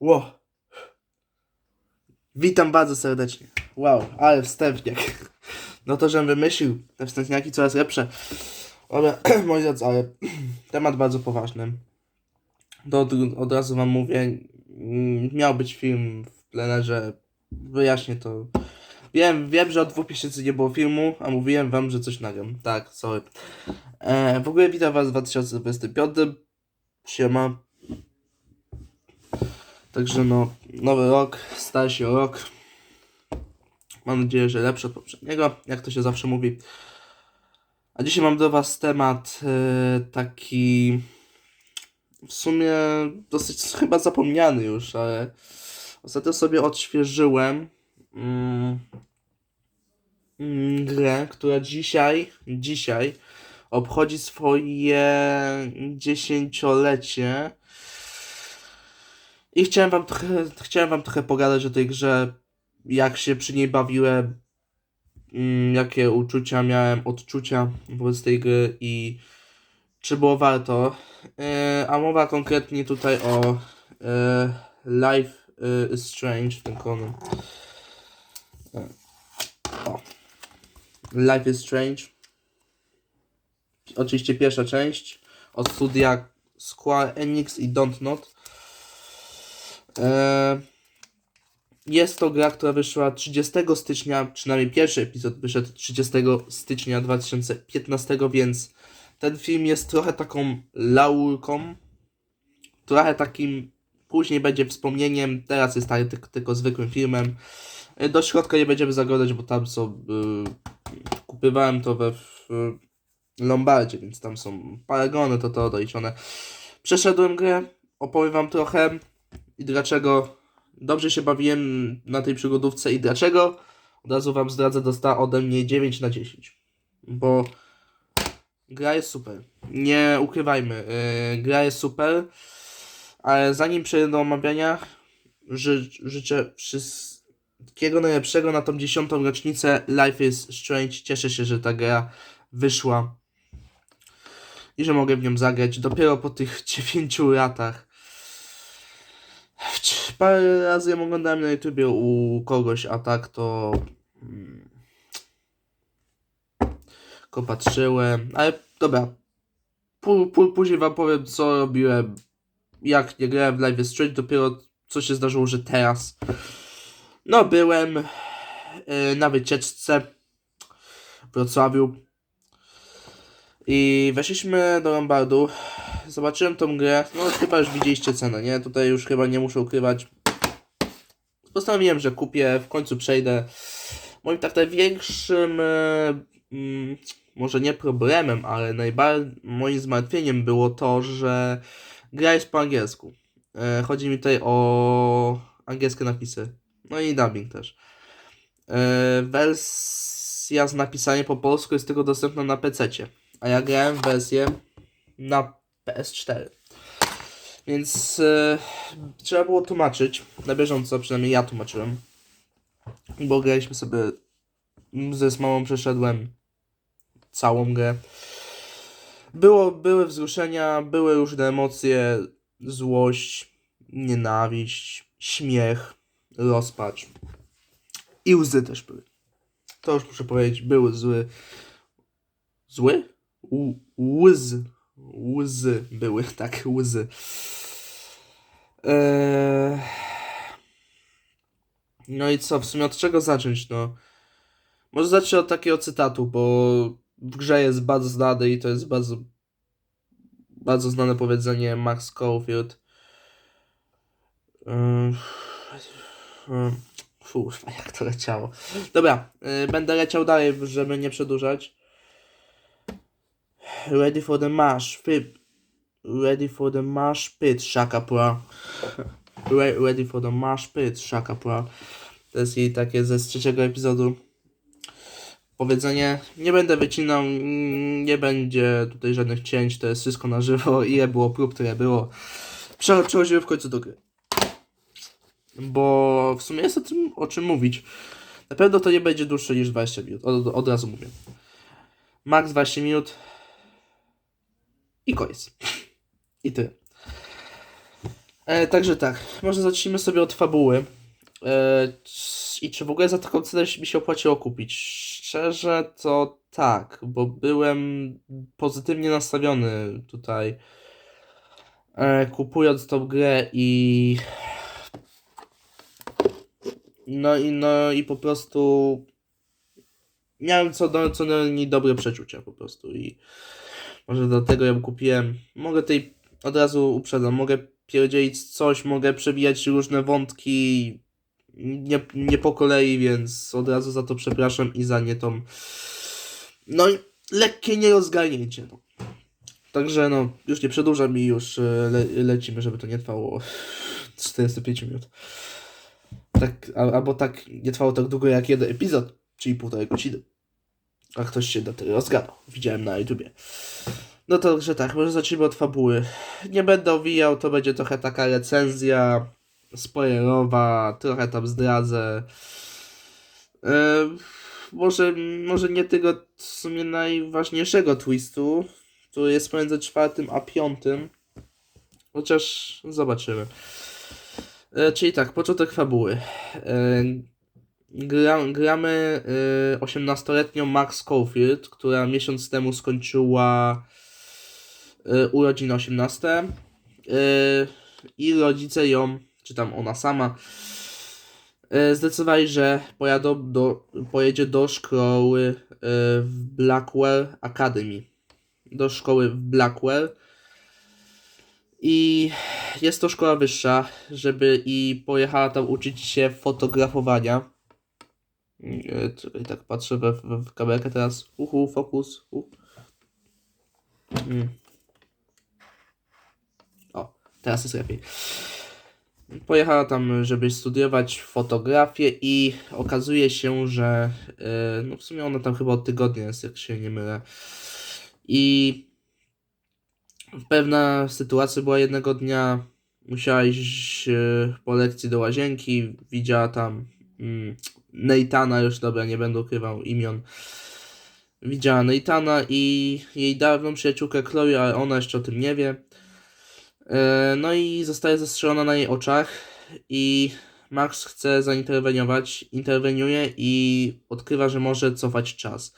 O. Witam bardzo serdecznie. Wow, ale wstępniak. No to, żem wymyślił. Te wstępniaki coraz lepsze. Ale, moi drodzy, ale temat bardzo poważny. To od, od razu wam mówię, mm, miał być film w plenerze. Wyjaśnię to. Wiem, wiem, że od dwóch miesięcy nie było filmu, a mówiłem wam, że coś nagram. Tak, sorry. E, w ogóle witam was w 2025. Siema. Także no, nowy rok, stary się rok. Mam nadzieję, że lepszy od poprzedniego, jak to się zawsze mówi. A dzisiaj mam do Was temat e, taki w sumie dosyć chyba zapomniany już, ale ostatnio sobie odświeżyłem mm, grę, która dzisiaj, dzisiaj obchodzi swoje dziesięciolecie. I chciałem wam trochę, chciałem wam trochę pogadać o tej grze, jak się przy niej bawiłem, mm, jakie uczucia miałem, odczucia wobec tej gry i czy było warto. E, a mowa konkretnie tutaj o e, Life e, is Strange, ten konon. Life is Strange. Oczywiście pierwsza część od studia Square Enix i Don't Not. E, Jest to gra, która wyszła 30 stycznia, przynajmniej pierwszy epizod wyszedł 30 stycznia 2015, więc ten film jest trochę taką laurką, trochę takim później będzie wspomnieniem, teraz jest tak, tylko, tylko zwykłym filmem. E, Do środka nie będziemy zaglądać, bo tam są. y, kupywałem to we w, Lombardzie, więc tam są paragony, to to doliczone. Przeszedłem grę, opowiem wam trochę i dlaczego dobrze się bawiłem na tej przygodówce i dlaczego od razu wam zdradzę, dostała ode mnie 9 na 10. Bo gra jest super. Nie ukrywajmy, yy, gra jest super, ale zanim przejdę do omawiania, ży, życzę wszystkiego najlepszego na tą dziesiątą rocznicę Life is Strange. Cieszę się, że ta gra wyszła i że mogę w nią zagrać dopiero po tych 9 latach. Parę razy ją oglądałem na YouTubie u kogoś, a tak to. mm, Tylko patrzyłem, ale dobra. Pó, pó, później wam powiem, co robiłem, jak nie grałem w Live is Strange, dopiero co się zdarzyło, że teraz. No, byłem yy, na wycieczce w Wrocławiu i weszliśmy do Lombardu. Zobaczyłem tą grę. No chyba już widzieliście cenę, nie? Tutaj już chyba nie muszę ukrywać. Postanowiłem, że kupię, w końcu przejdę. Moim tak największym, e, mm, może nie problemem, ale najbardziej moim zmartwieniem było to, że gra jest po angielsku. E, chodzi mi tutaj o angielskie napisy. No i dubbing też. E, wersja z napisaniem po polsku jest tylko dostępna na PC. A ja grałem w wersję na PS4. Więc e, trzeba było tłumaczyć na bieżąco, przynajmniej ja tłumaczyłem. Bo graliśmy sobie ze Smałą przeszedłem całą grę. Było, były wzruszenia, były różne emocje, złość, nienawiść, śmiech, rozpacz. I łzy też były. To już muszę powiedzieć, były zły. Zły? U, łzy. Łzy były, tak, łzy. Eee... No i co, w sumie od czego zacząć, no? Może zacznę od takiego cytatu, bo w grze jest bardzo znany i to jest bardzo bardzo znane powiedzenie Max Caulfield. Eee... eee, Fu, jak to leciało. Dobra, yy, będę leciał dalej, żeby nie przedłużać. Ready for the marsh pit. Ready for the marsh pit, Shaka Pra. Re ready for the marsh pit, Shaka Pra. To jest jej takie ze trzeciego epizodu. Powiedzenie, nie będę wycinał, nie będzie tutaj żadnych cięć, to jest wszystko na żywo. Ile było prób, tyle było. Prze przechodzimy w końcu do gry. Bo w sumie jest o, tym, o czym mówić. Na pewno to nie będzie dłuższe niż 20 minut, od, od razu mówię. Max 20 minut, i koniec. I ty. E, także tak, może zacznijmy sobie od fabuły. E, I czy w ogóle za taką cenę mi się opłaciło kupić? Szczerze to tak, bo byłem pozytywnie nastawiony tutaj e, kupując tą grę i no i no i po prostu miałem co do co najmniej dobre przeczucia po prostu i może dlatego ją kupiłem. Mogę tej od razu uprzedzam, mogę pierdzielić coś, mogę przebijać różne wątki nie, nie po kolei, więc od razu za to przepraszam i za nie tą no i lekkie nierozgarnięcie. No. Także no, już nie przedłużam i już e, le, lecimy, żeby to nie trwało 45 minut. Tak, albo tak nie trwało tak długo jak jeden epizod, czyli półtorej godziny. A ktoś się do tego rozgadał. Widziałem na YouTubie. No to, że tak, może zacznijmy od fabuły. Nie będę owijał, to będzie trochę taka recenzja spoilerowa, trochę tam zdradzę. E, może, może nie tego w sumie najważniejszego twistu, który jest pomiędzy czwartym a piątym. Chociaż zobaczymy. E, czyli tak, początek fabuły. E, gra, gramy e, 18-letnią Max Schofield, która miesiąc temu skończyła e, urodziny 18. E, I rodzice ją, czy tam ona sama, e, zdecydowali, że pojadą do, pojedzie do szkoły e, w Blackwell Academy. Do szkoły w Blackwell. I jest to szkoła wyższa, żeby i pojechała tam uczyć się fotografowania. E, Czekaj, tak patrzę we, we, w kamerkę teraz. Uhu, fokus. Uh. Mm. O, teraz jest lepiej. Pojechała tam, żeby studiować fotografię i okazuje się, że e, no w sumie ona tam chyba od tygodnia jest, jak się nie mylę. I pewna sytuacja była jednego dnia, musiała iść e, po lekcji do łazienki, widziała tam mm, Neitana, już dobra, nie będę ukrywał imion. Widziała Neitana i jej dawną przyjaciółkę Chloe, ale ona jeszcze o tym nie wie. E, No i zostaje zastrzelona na jej oczach i Max chce zainterweniować, interweniuje i odkrywa, że może cofać czas.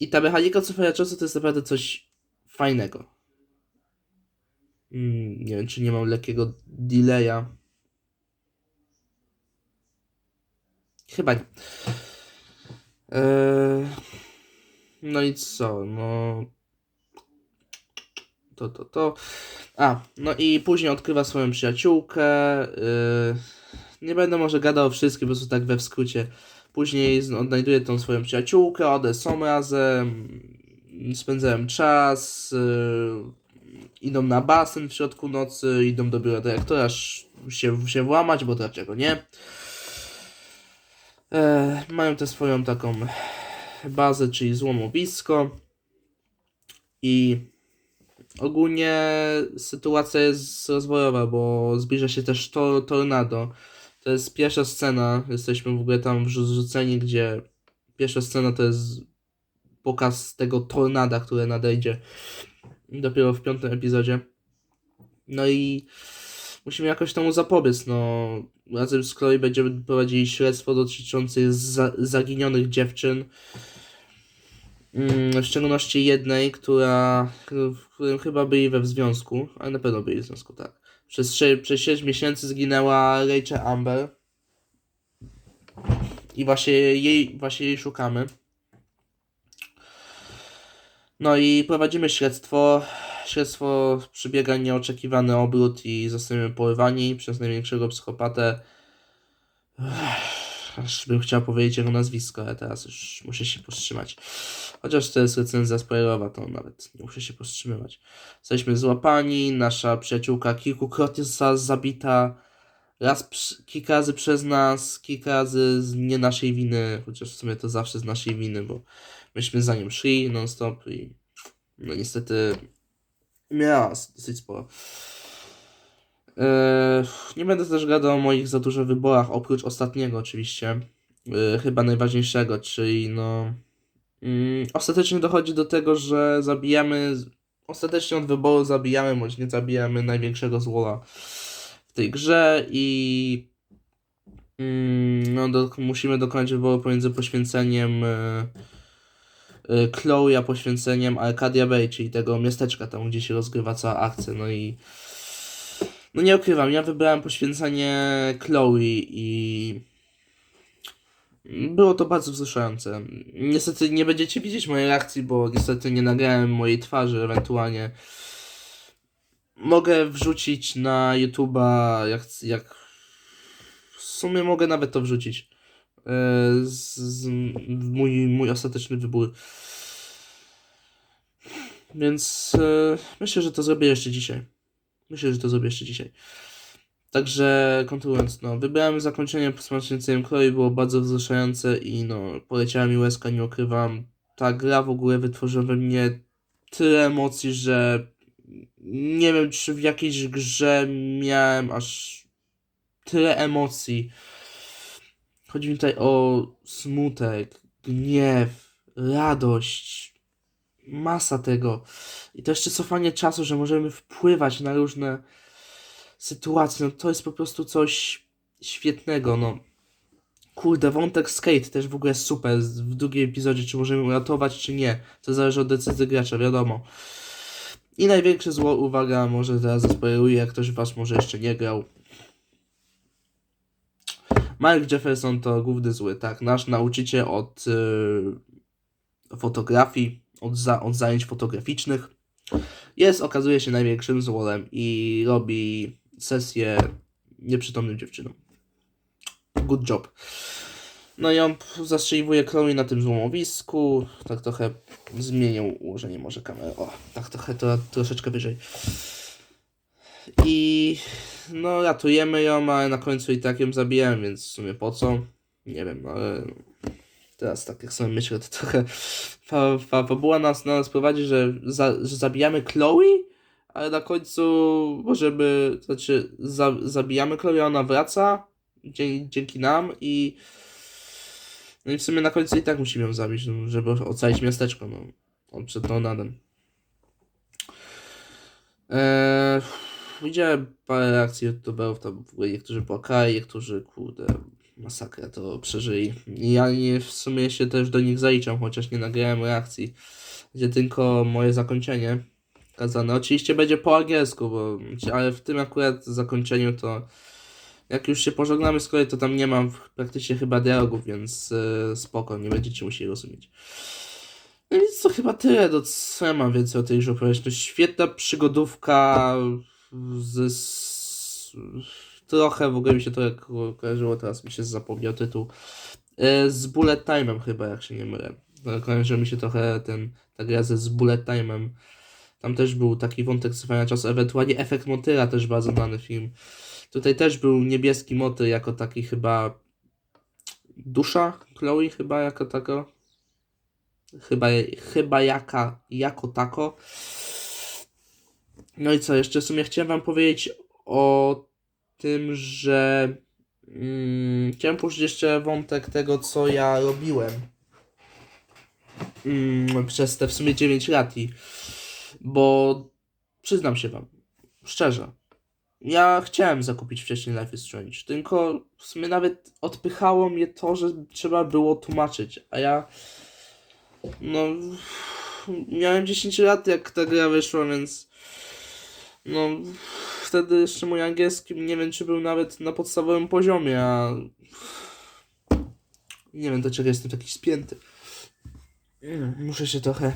I ta mechanika cofania czasu to jest naprawdę coś fajnego. Mm, nie wiem, czy nie mam lekkiego delaya. Chyba nie. Eee, no i co? No. To, to, to. A, no i później odkrywa swoją przyjaciółkę. Yy, nie będę może gadał o wszystkim, po prostu tak we skrócie. Później odnajduje tą swoją przyjaciółkę, one są razem, spędzają czas, yy, idą na basen w środku nocy, idą do biura dyrektora się, się włamać, bo dlaczego nie? E, mają też swoją taką bazę, czyli złomowisko. I ogólnie sytuacja jest rozwojowa, bo zbliża się też to, tornado. To jest pierwsza scena, jesteśmy w ogóle tam wrzuceni, gdzie pierwsza scena to jest pokaz tego tornada, które nadejdzie dopiero w piątym epizodzie. No i musimy jakoś temu zapobiec. No, razem z Chloe będziemy prowadzili śledztwo dotyczące za zaginionych dziewczyn. Mm, w szczególności jednej, która, w którym chyba byli we w związku, ale na pewno byli w związku, tak. Przez, przez 6 miesięcy zginęła Rachel Amber. I właśnie jej, właśnie jej szukamy. No i prowadzimy śledztwo. Śledztwo przebiega nieoczekiwany obrót i zostajemy porwani przez największego psychopatę. Aż bym chciał powiedzieć jego nazwisko, ale teraz już muszę się powstrzymać. Chociaż to jest recenzja spoilerowa, to nawet nie muszę się powstrzymywać. Jesteśmy złapani, nasza przyjaciółka kilkukrotnie została zabita. Raz kilka razy przez nas, kilka razy z nie naszej winy, chociaż w sumie to zawsze z naszej winy, bo myśmy za nim szli non stop i no niestety miała dosyć sporo. Eee, nie będę też gadał o moich za dużo wyborach, oprócz ostatniego oczywiście, eee, chyba najważniejszego, czyli no mm, ostatecznie dochodzi do tego, że zabijamy, ostatecznie od wyboru zabijamy, bądź nie zabijamy największego złola w tej grze i mm, no, do, musimy dokonać wyboru pomiędzy poświęceniem e, e, Chloe a poświęceniem Arcadia Bay, czyli tego miasteczka tam, gdzie się rozgrywa cała akcja. No i no nie ukrywam, ja wybrałem poświęcenie Chloe i było to bardzo wzruszające. Niestety nie będziecie widzieć mojej reakcji, bo niestety nie nagrałem mojej twarzy, ewentualnie mogę wrzucić na YouTube'a, jak, jak w sumie mogę nawet to wrzucić. E, Z, z, mój, mój ostateczny wybór. Więc e, myślę, że to zrobię jeszcze dzisiaj. Myślę, że to zrobię jeszcze dzisiaj. Także kontynuując, no, wybrałem zakończenie posmacznięcym Chloe, było bardzo wzruszające i no, poleciała mi łezka, nie ukrywam. Ta gra w ogóle wytworzyła we mnie tyle emocji, że nie wiem, czy w jakiejś grze miałem aż tyle emocji. Chodzi mi tutaj o smutek, gniew, radość, masa tego. I to jeszcze cofanie czasu, że możemy wpływać na różne sytuacje, no to jest po prostu coś świetnego, no. Kurde, wątek skate też w ogóle super w drugim epizodzie, czy możemy uratować, czy nie. To zależy od decyzji gracza, wiadomo. I największe zło, uwaga, może teraz zaspoileruję, jak ktoś was może jeszcze nie grał. Mark Jefferson to główny zły, tak, nasz nauczyciel od y, fotografii, od, za, od zajęć fotograficznych. Jest, okazuje się, największym złolem i robi sesję nieprzytomnym dziewczynom. Good job. No i on zastrzeliwuje Chloe na tym złomowisku. Tak trochę zmienił ułożenie może kamery. O, tak trochę to troszeczkę wyżej. I no ratujemy ją, ale na końcu i tak ją zabijemy, więc w sumie po co? Nie wiem, ale teraz tak jak sobie myślę, to trochę fa, fa, fabuła nas, nas prowadzi, że, za, że zabijamy Chloe, ale na końcu możemy, znaczy za, zabijamy Chloe, ona wraca dzięki, dzięki nam i no i w sumie na końcu i tak musimy ją zabić, no, żeby ocalić miasteczko, no, przed tornadem. Eee, widziałem parę reakcji youtuberów, tam w ogóle niektórzy płakali, niektórzy, kurde, masakra to przeżyli. Ja nie, w sumie się też do nich zaliczam, chociaż nie nagrałem reakcji, gdzie tylko moje zakończenie kazane. Oczywiście będzie po angielsku, bo, ale w tym akurat zakończeniu to jak już się pożegnamy z kolei, to tam nie mam praktycznie chyba dialogów, więc yy, spoko, nie będziecie musieli rozumieć. No więc to chyba tyle, do co ja mam więcej o tej grze opowiedzieć. To świetna przygodówka z, z trochę, w ogóle mi się to jak kojarzyło, teraz mi się zapomniał tytuł. Yy, z Bullet Time'em chyba, jak się nie mylę. To Kojarzy mi się trochę ten, ta gra ze z Bullet Time'em. Tam też był taki wątek cofania czasu, ewentualnie efekt motyla, też bardzo znany film. Tutaj też był niebieski motyl jako taki chyba dusza Chloe chyba jako tako. Chyba, chyba jaka, jako tako. No i co, jeszcze w sumie chciałem wam powiedzieć o tym, że mm, chciałem poruszyć jeszcze wątek tego, co ja robiłem mm, przez te w sumie 9 lat i bo przyznam się wam, szczerze, ja chciałem zakupić wcześniej Life is Strange, tylko w sumie nawet odpychało mnie to, że trzeba było tłumaczyć, a ja no miałem 10 lat jak ta gra wyszła, więc no wtedy jeszcze mój angielski nie wiem czy był nawet na podstawowym poziomie, a nie wiem do czego jestem taki spięty. Muszę się trochę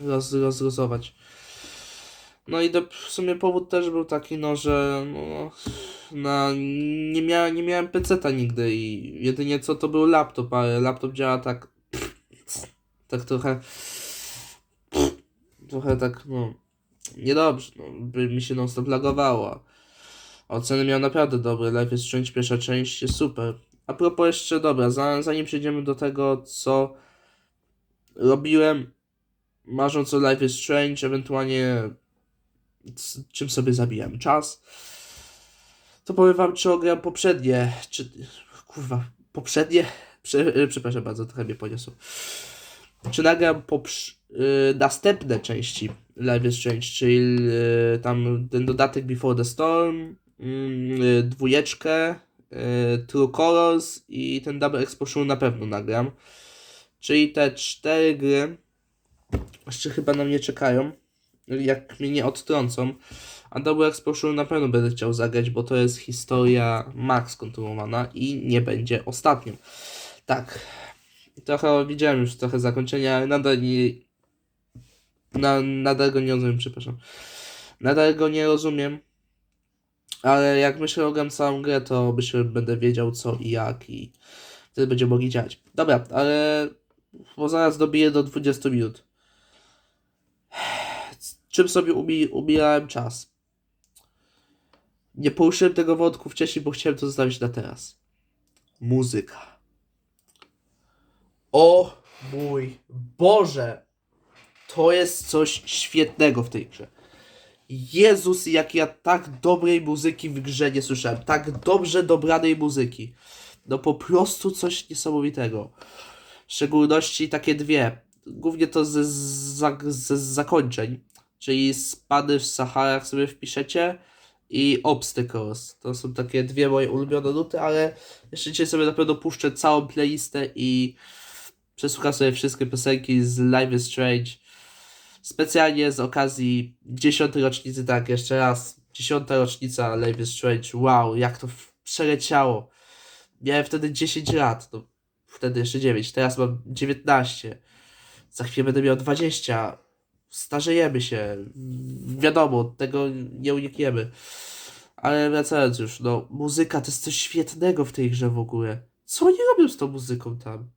roz, rozluzować. No i do, w sumie powód też był taki, no, że no, na, nie, mia, nie miałem peceta nigdy i jedynie co to był laptop, ale laptop działa tak tak trochę trochę tak, no niedobrze, no, by mi się non stop lagowało. Oceny miał naprawdę dobre, Life is Strange pierwsza część jest super. A propos jeszcze, dobra, za, zanim przejdziemy do tego, co robiłem marząc o Life is Strange, ewentualnie czym sobie zabijam czas, to powiem wam, czy ogram poprzednie, czy, kurwa, poprzednie, Prze, przepraszam bardzo, trochę mnie poniosło, czy nagram poprz, y, następne części Life is Strange, czyli y, tam ten dodatek Before the Storm, mm, y, dwójeczkę, y, True Colors i ten Double Exposure na pewno nagram. Czyli te cztery gry jeszcze chyba na mnie czekają, jak mnie nie odtrącą. A Double Exposure na pewno będę chciał zagrać, bo to jest historia max kontynuowana i nie będzie ostatnią. Tak, trochę widziałem już trochę zakończenia, ale nadal nie, na, nadal go nie rozumiem, przepraszam. Nadal go nie rozumiem, ale jak myślę ogram całą grę, to myślę, będę wiedział co i jak i wtedy będziemy mogli działać. Dobra, ale bo zaraz dobiję do 20 minut. Czym sobie ubi ubijałem czas? Nie poruszyłem tego wątku wcześniej, bo chciałem to zostawić na teraz. Muzyka. O mój Boże! To jest coś świetnego w tej grze. Jezus, jak ja tak dobrej muzyki w grze nie słyszałem. Tak dobrze dobranej muzyki. No po prostu coś niesamowitego. W szczególności takie dwie. Głównie to ze, za, ze zakończeń. Czyli spady w Saharach sobie wpiszecie i Obstacles. To są takie dwie moje ulubione nuty, ale jeszcze dzisiaj sobie na pewno puszczę całą playlistę i przesłucham sobie wszystkie piosenki z Live is Strange. Specjalnie z okazji 10 rocznicy, tak, jeszcze raz. 10 rocznica Live is Strange. Wow, jak to przeleciało. Miałem wtedy 10 lat, no wtedy jeszcze 9, teraz mam 19. Za chwilę będę miał 20. Starzejemy się. Wiadomo, tego nie unikniemy. Ale wracając już, no, muzyka to jest coś świetnego w tej grze w ogóle. Co oni robią z tą muzyką tam?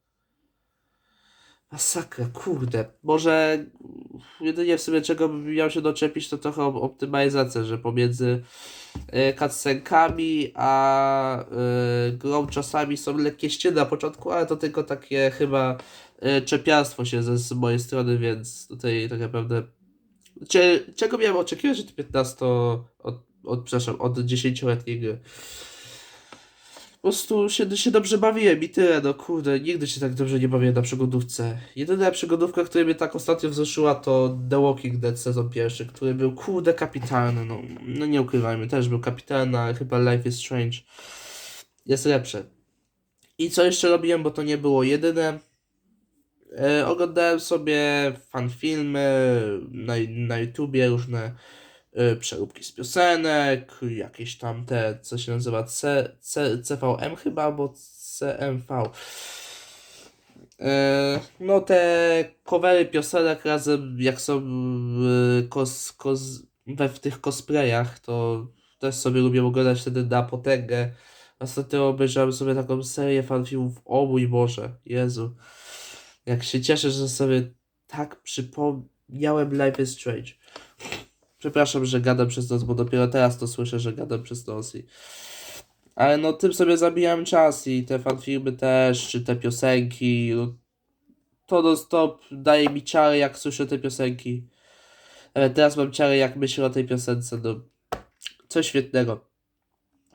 Masakra, kurde. Może jedynie w sumie czego bym miał się doczepić, to trochę op- optymalizacja, że pomiędzy e, cutscenkami a e, grą czasami są lekkie ściany na początku, ale to tylko takie chyba e, czepiarstwo się ze z mojej strony, więc tutaj tak naprawdę Cze, czego miałem oczekiwać od 15 od, od, przepraszam, od 10-letniej gry? Po prostu się, się dobrze bawiłem i tyle, no kurde, nigdy się tak dobrze nie bawiłem na przygodówce. Jedyna przygodówka, która mnie tak ostatnio wzruszyła to The Walking Dead sezon pierwszy, który był kurde kapitalny, no, no nie ukrywajmy, też był kapitalny, ale chyba Life is Strange jest lepsze. I co jeszcze robiłem, bo to nie było jedyne. E, oglądałem sobie fanfilmy na, na YouTubie, różne przeróbki z piosenek, jakieś tam te, co się nazywa C, C, CVM chyba, albo CMV. E, no te covery piosenek razem, jak są kos, kos, we w tych cosplayach, to też sobie lubię oglądać wtedy na potęgę. Ostatnio obejrzałem sobie taką serię fanfilmów, o mój Boże, Jezu. Jak się cieszę, że sobie tak przypomniałem Life is Strange. Przepraszam, że gadam przez nos, bo dopiero teraz to słyszę, że gadam przez nos. I... Ale no tym sobie zabijam czas i te fanfilmy też, czy te piosenki. No, to do stop daje mi ciary, jak słyszę te piosenki. Ale teraz mam ciary, jak myślę o tej piosence. No, coś świetnego.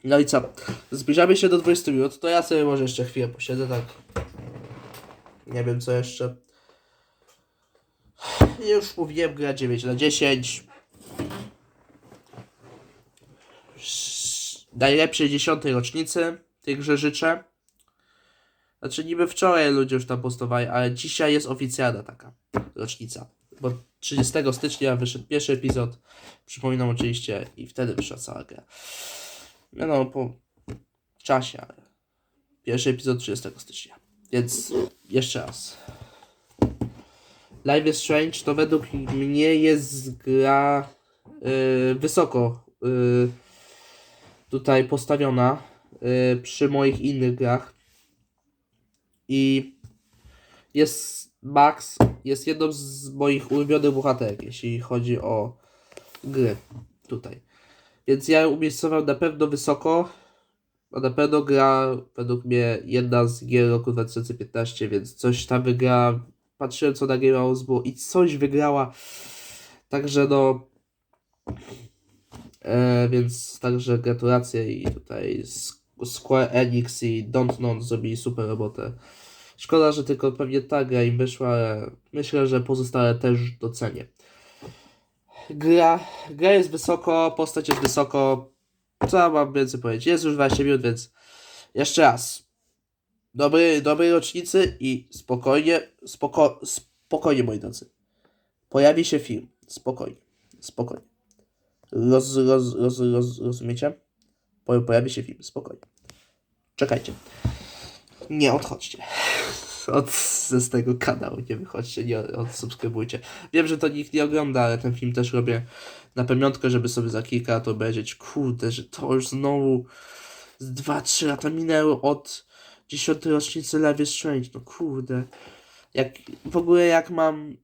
No i co? Zbliżamy się do 20 minut, to ja sobie może jeszcze chwilę posiedzę, tak. Nie wiem co jeszcze. Już mówiłem, gra 9 na 10. Najlepszej 10 rocznicy grze życzę. Znaczy niby wczoraj ludzie już tam postowali, ale dzisiaj jest oficjalna taka rocznica. Bo 30 stycznia wyszedł pierwszy epizod. Przypominam oczywiście i wtedy wyszła cała gra. No, no po czasie, ale pierwszy epizod 30 stycznia. Więc jeszcze raz. Life is Strange to według mnie jest gra y, wysoko y, tutaj postawiona y, przy moich innych grach. I jest Max, jest jedną z moich ulubionych bohaterek, jeśli chodzi o gry tutaj. Więc ja ją umiejscowiam na pewno wysoko. A na pewno gra według mnie jedna z gier roku 2015, więc coś tam wygra. Patrzyłem co nagrywało było i coś wygrała. Także no. E, więc także gratulacje i tutaj Square Enix i Don't Know zrobili super robotę. Szkoda, że tylko pewnie ta gra im wyszła, ale myślę, że pozostałe też docenię. Gra, gra jest wysoko, postać jest wysoko, Co mam więcej powiedzieć? Jest już 20 minut, więc jeszcze raz. Dobry, dobrej rocznicy i spokojnie, spoko, spokojnie moi drodzy. Pojawi się film. Spokojnie, spokojnie. Roz, roz, roz, roz, rozumiecie? Po- Pojawi się film, spokojnie. Czekajcie. Nie odchodźcie. Od, z tego kanału, nie wychodźcie, nie odsubskrybujcie. Wiem, że to nikt nie ogląda, ale ten film też robię na pamiątkę, żeby sobie za kilka lat obejrzeć. Kurde, że to już znowu z 2-3 lata minęło od 10 rocznicy is Strange. No kurde. Jak, w ogóle jak mam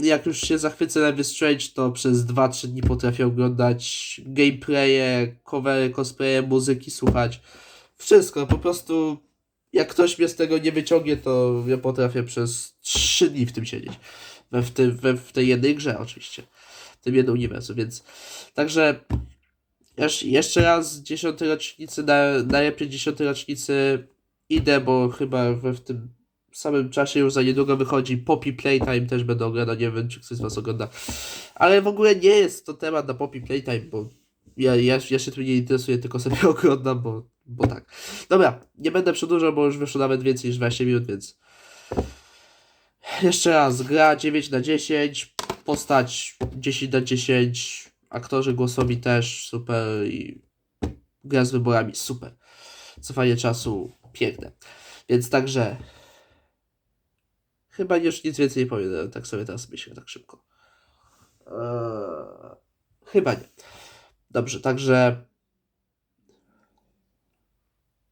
jak już się zachwycę is Strange, to przez 2-3 dni potrafię oglądać gameplaye, covery, cosplaye, muzyki, słuchać. Wszystko, po prostu jak ktoś mnie z tego nie wyciągnie, to ja potrafię przez 3 dni w tym siedzieć. We, w, tym, we, w tej jednej grze oczywiście. W tym jednym uniwersum, więc także jeszcze, jeszcze raz 10 rocznicy, na, najlepiej 10 rocznicy idę, bo chyba we w tym samym czasie już za niedługo wychodzi Poppy Playtime, też będę oglądał, nie wiem czy ktoś z was ogląda. Ale w ogóle nie jest to temat na Poppy Playtime, bo ja, ja, ja się tym nie interesuję, tylko sobie oglądam, bo, bo tak. Dobra, nie będę przedłużał, bo już wyszło nawet więcej niż 20 minut, więc jeszcze raz, gra 9 na 10, postać 10 na 10, aktorzy głosowi też super i gra z wyborami super. Cofanie czasu piękne. Więc także chyba już nic więcej nie powiem, tak sobie teraz myślę, tak szybko. Eee, chyba nie. Dobrze, także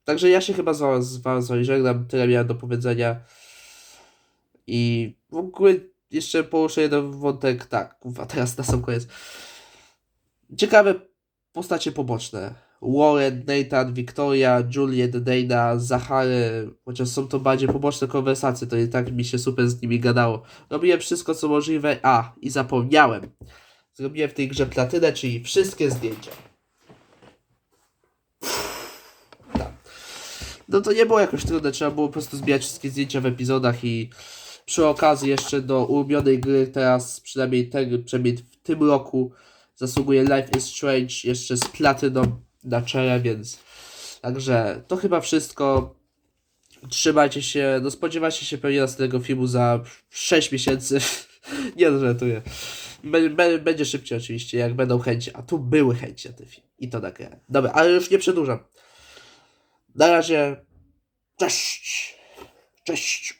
Także ja się chyba z z wami żegnam, tyle miałem do powiedzenia. I w ogóle jeszcze poruszę jeden wątek, tak, kurwa, teraz na sam koniec. Ciekawe postacie poboczne. Warren, Nathan, Victoria, Juliet, Dana, Zachary, chociaż są to bardziej poboczne konwersacje, to i tak mi się super z nimi gadało. Robiłem wszystko co możliwe, a i zapomniałem. Zrobiłem w tej grze platynę, czyli wszystkie zdjęcia. no to nie było jakoś trudne, trzeba było po prostu zbierać wszystkie zdjęcia w epizodach i przy okazji jeszcze do ulubionej gry teraz, przynajmniej, ten, przynajmniej w tym roku zasługuje Life is Strange jeszcze z platyną na czele, więc także to chyba wszystko. Trzymajcie się, no spodziewajcie się pewnie następnego filmu za 6 miesięcy. nie no, żartuję. Bę- bę- Będzie szybciej oczywiście, jak będą chęci, a tu były chęci na ten film. I to nagrałem. Dobra, ale już nie przedłużam. Na razie. Cześć. Cześć.